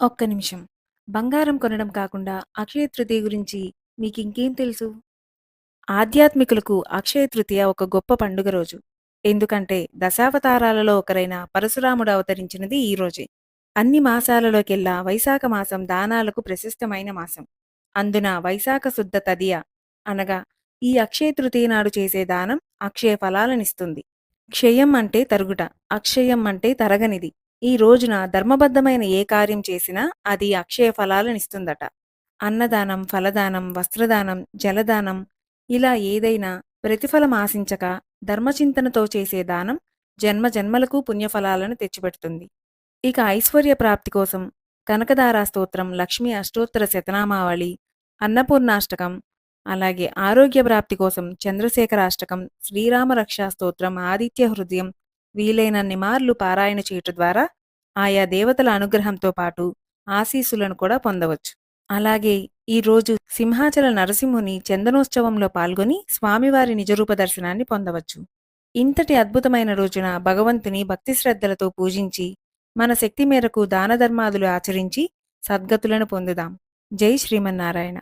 ఒక్క నిమిషం. బంగారం కొనడం కాకుండా అక్షయ తృతీయ గురించి ఇంకేం తెలుసు? ఆధ్యాత్మికులకు అక్షయ తృతీయ ఒక గొప్ప పండుగ రోజు. ఎందుకంటే దశావతారాలలో ఒకరైన పరశురాముడు అవతరించినది ఈ రోజే. అన్ని మాసాలలోకెల్లా వైశాఖ మాసం దానాలకు ప్రశస్తమైన మాసం. అందున వైశాఖ శుద్ధ తదియ అనగా ఈ అక్షయ తృతీయ నాడు చేసే దానం అక్షయ ఫలాలనిస్తుంది. క్షయం అంటే తరుగుట, అక్షయం అంటే తరగనిది. ఈ రోజున ధర్మబద్ధమైన ఏ కార్యం చేసినా అది అక్షయ ఫలాలనిస్తుందట. అన్నదానం, ఫలదానం, వస్త్రదానం, జలదానం ఇలా ఏదైనా ప్రతిఫలం ఆశించక ధర్మచింతనతో చేసే దానం జన్మ జన్మలకు పుణ్యఫలాలను తెచ్చిపెడుతుంది. ఇక ఐశ్వర్య ప్రాప్తి కోసం కనకదారా స్తోత్రం, లక్ష్మీ అష్టోత్తర శతనామావళి, అన్నపూర్ణాష్టకం, అలాగే ఆరోగ్య ప్రాప్తి కోసం చంద్రశేఖరాష్టకం, శ్రీరామరక్షా స్తోత్రం, ఆదిత్య హృదయం వీలైనన్ని మార్లు పారాయణ చేయుట ద్వారా ఆయా దేవతల అనుగ్రహంతో పాటు ఆశీస్సులను కూడా పొందవచ్చు. అలాగే ఈ రోజు సింహాచల నరసింహుని చందనోత్సవంలో పాల్గొని స్వామివారి నిజరూప దర్శనాన్ని పొందవచ్చు. ఇంతటి అద్భుతమైన రోజున భగవంతుని భక్తి శ్రద్ధలతో పూజించి మన శక్తి మేరకు దానధర్మాదులు ఆచరించి సద్గతులను పొందుదాం. జై శ్రీమన్నారాయణ